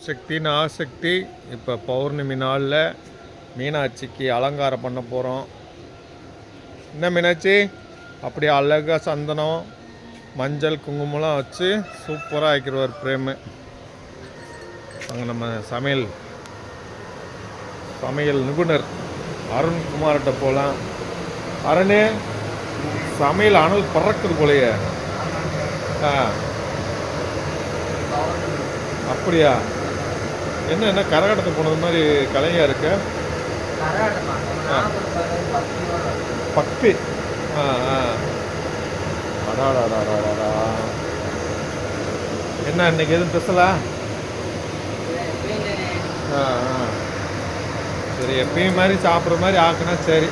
சக்தி நாசக்தி. இப்போ பௌர்ணமி நாளில் மீனாட்சிக்கு அலங்காரம் பண்ண போகிறோம் என்ன மீனாட்சி? அப்படி அழகாக சந்தனம் மஞ்சள் குங்குமம்லாம் வச்சு சூப்பராக ஆக்கிடுவார் பிரேமு. அங்கே நம்ம சமையல் சமையல் நிபுணர் அருண்குமார்கிட்ட போகலாம் அருணே சமையல் அனல் பறக்குது போலையே. ஆ. அப்படியா? என்ன என்ன கரகாட்டத்துக்கு போனது மாதிரி கலையா இருக்க? பக்தி. ஆ ஆ. அடாடாடாடாடா என்ன இன்னைக்கு எதுவும் பேசலா ஆ? ஆ சரி எப்பயும் மாதிரி சாப்பிட்ற மாதிரி ஆக்குனா சரி.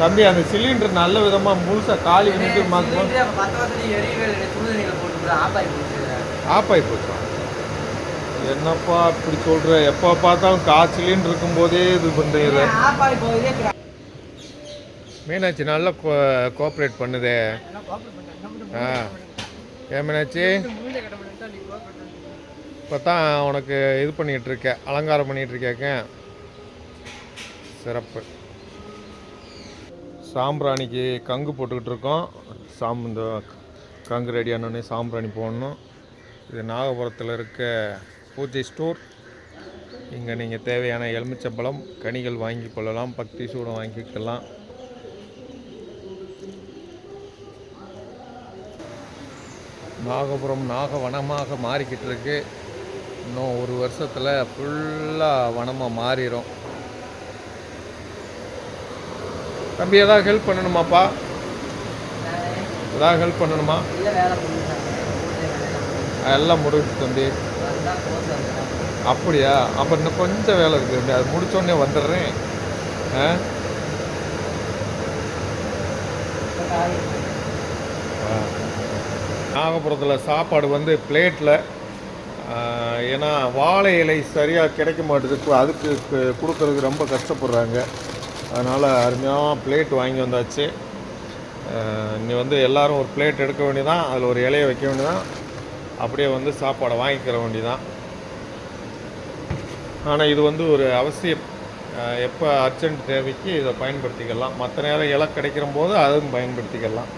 தம்பி அந்த சிலிண்டர் நல்ல விதமாக முழுசாக காலி பண்ணிட்டு மாற்றணும் ஆப் ஆகி போச்சா? என்னப்பா இப்படி சொல்கிற எப்போ பார்த்தாலும் காய்ச்சலின்னு இருக்கும்போதே இது பண்ணுறீங்க மீனாட்சி நல்லா கோ கோஆப்ரேட் பண்ணுதே. ஆ. ஏன் மீனாட்சி? இப்போ தான் உனக்கு இது பண்ணிகிட்டு இருக்க அலங்காரம் பண்ணிகிட்டு இருக்கேக்க. சிறப்பு. சாம்பிராணிக்கு கங்கு போட்டுக்கிட்டு இருக்கோம். சாம் இந்த கங்கு ரெடி ஆனோடனே சாம்பிராணி போடணும். இது நாகபுரத்தில் இருக்க பூஜை ஸ்டோர். இங்கே நீங்கள் தேவையான எலுமிச்சம்பழம் கனிகள் வாங்கி கொள்ளலாம் பக்தி சூடம் வாங்கிக்கலாம் நாகபுரம் நாகவனமாக மாறிக்கிட்டு இருக்கு. இன்னும் ஒரு வருஷத்தில் ஃபுல்லாக வனமாக மாறிடும் தம்பி ஏதாவது ஹெல்ப் பண்ணணுமாப்பா? ஏதாவது ஹெல்ப் பண்ணணுமா? எல்லாம் முடிஞ்சு தம்பி. அப்படியா? அப்போ இன்னும் கொஞ்சம் வேலை இருக்குது அது முடிச்சோடனே வந்துடுறேன். ஆ? நாகப்புறத்தில் சாப்பாடு வந்து பிளேட்டில் ஏன்னா வாழை இலை சரியாக கிடைக்க மாட்டுது. அதுக்கு கொடுக்கறதுக்கு ரொம்ப கஷ்டப்படுறாங்க. அதனால் அருமையாக பிளேட் வாங்கி வந்தாச்சு. இன்னி வந்து எல்லாரும் ஒரு பிளேட் எடுக்க வேண்டியதான் அதில் ஒரு இலையை வைக்க வேண்டியதான் அப்படியே வந்து சாப்பாடை வாங்கிக்கிற வேண்டிதான். ஆனால் இது வந்து ஒரு அவசியம் எப்போ அர்ஜென்ட் தேவைக்கு இதை பயன்படுத்திக்கலாம். மற்ற நேரம் இலை கிடைக்கிற போது அதுவும் பயன்படுத்திக்கலாம்.